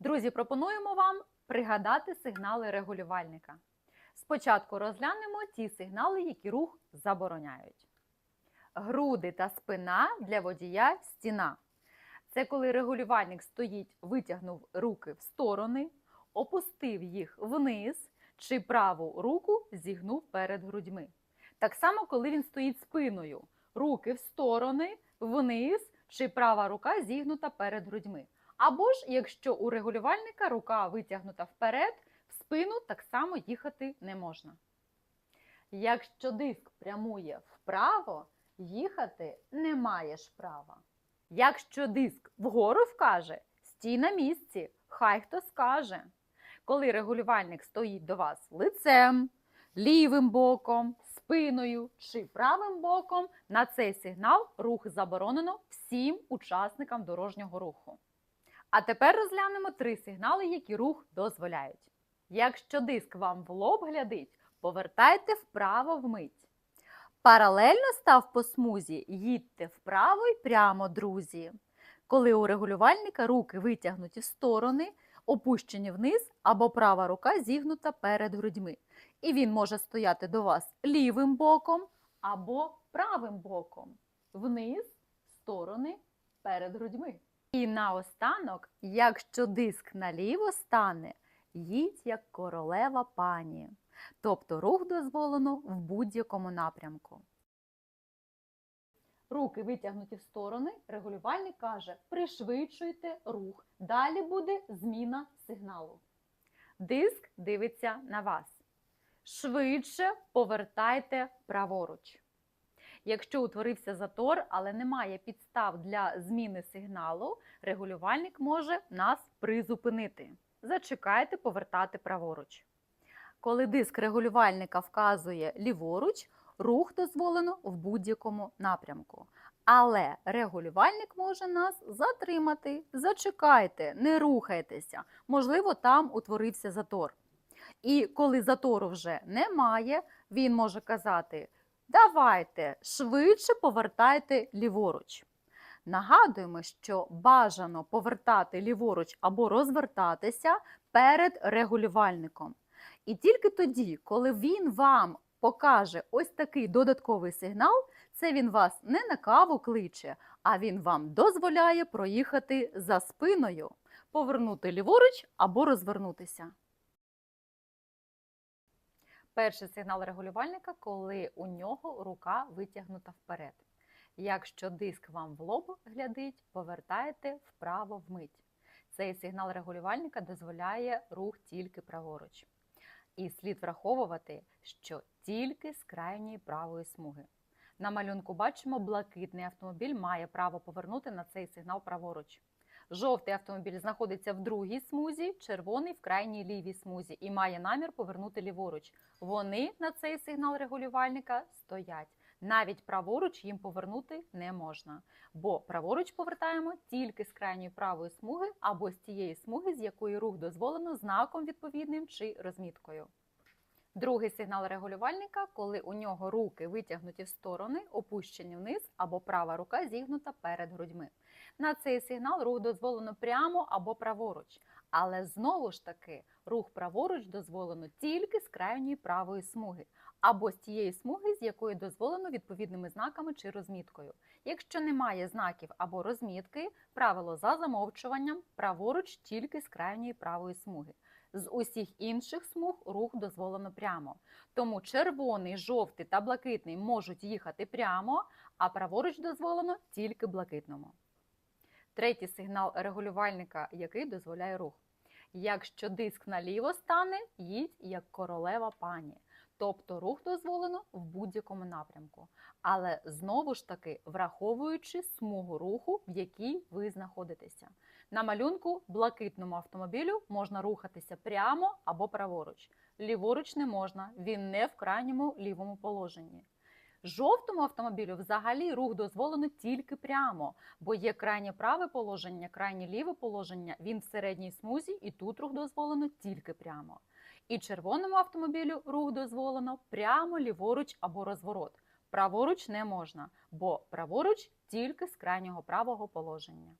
Друзі, пропонуємо вам пригадати сигнали регулювальника. Спочатку розглянемо ті сигнали, які рух забороняють. Груди та спина для водія стіна. Це коли регулювальник стоїть, витягнув руки в сторони, опустив їх вниз чи праву руку зігнув перед грудьми. Так само, коли він стоїть спиною, руки в сторони, вниз чи права рука зігнута перед грудьми. Або ж, якщо у регулювальника рука витягнута вперед, в спину так само їхати не можна. Якщо диск прямує вправо, їхати не маєш права. Якщо диск вгору вкаже, стій на місці, хай хто скаже. Коли регулювальник стоїть до вас лицем, лівим боком, спиною чи правим боком, на цей сигнал рух заборонено всім учасникам дорожнього руху. А тепер розглянемо три сигнали, які рух дозволяють. Якщо диск вам в лоб глядить, повертайте вправо вмить. Паралельно став по смузі, їдьте вправо і прямо, друзі. Коли у регулювальника руки витягнуті в сторони, опущені вниз або права рука зігнута перед грудьми. І він може стояти до вас лівим боком або правим боком. Вниз, сторони, перед грудьми. І наостанок, якщо диск наліво стане, їдь як королева пані. Тобто рух дозволено в будь-якому напрямку. Руки витягнуті в сторони, регулювальник каже, пришвидшуйте рух. Далі буде зміна сигналу. Диск дивиться на вас. Швидше повертайте праворуч. Якщо утворився затор, але немає підстав для зміни сигналу, регулювальник може нас призупинити. Зачекайте повертати праворуч. Коли диск регулювальника вказує ліворуч, рух дозволено в будь-якому напрямку. Але регулювальник може нас затримати. Зачекайте, не рухайтеся. Можливо, там утворився затор. І коли затору вже немає, він може казати: давайте швидше повертайте ліворуч. Нагадуємо, що бажано повертати ліворуч або розвертатися перед регулювальником. І тільки тоді, коли він вам покаже ось такий додатковий сигнал, це він вас не на каву кличе, а він вам дозволяє проїхати за спиною, повернути ліворуч або розвернутися. Перший сигнал регулювальника, коли у нього рука витягнута вперед. Якщо диск вам в лоб глядить, повертаєте вправо вмить. Цей сигнал регулювальника дозволяє рух тільки праворуч. І слід враховувати, що тільки з крайньої правої смуги. На малюнку бачимо, блакитний автомобіль має право повернути на цей сигнал праворуч. Жовтий автомобіль знаходиться в другій смузі, червоний в крайній лівій смузі і має намір повернути ліворуч. Вони на цей сигнал регулювальника стоять. Навіть праворуч їм повернути не можна, бо праворуч повертаємо тільки з крайньої правої смуги або з тієї смуги, з якої рух дозволено знаком відповідним чи розміткою. Другий сигнал регулювальника, коли у нього руки витягнуті в сторони, опущені вниз або права рука зігнута перед грудьми. На цей сигнал рух дозволено прямо або праворуч. Але знову ж таки рух праворуч дозволено тільки з крайньої правої смуги, або з тієї смуги, з якої дозволено відповідними знаками чи розміткою. Якщо немає знаків або розмітки, правило за замовчуванням праворуч тільки з крайньої правої смуги. З усіх інших смуг рух дозволено прямо. Тому червоний, жовтий та блакитний можуть їхати прямо, а праворуч дозволено тільки блакитному. Третій сигнал регулювальника, який дозволяє рух. Якщо диск наліво стане, їдь як королева пані. Тобто рух дозволено в будь-якому напрямку. Але знову ж таки враховуючи смугу руху, в якій ви знаходитеся. На малюнку блакитному автомобілю можна рухатися прямо або праворуч. Ліворуч не можна, він не в крайньому лівому положенні. Жовтому автомобілю взагалі рух дозволено тільки прямо, бо є крайнє праве положення, крайнє ліве положення, він в середній смузі, і тут рух дозволено тільки прямо. І червоному автомобілю рух дозволено прямо ліворуч або розворот. Праворуч не можна, бо праворуч тільки з крайнього правого положення.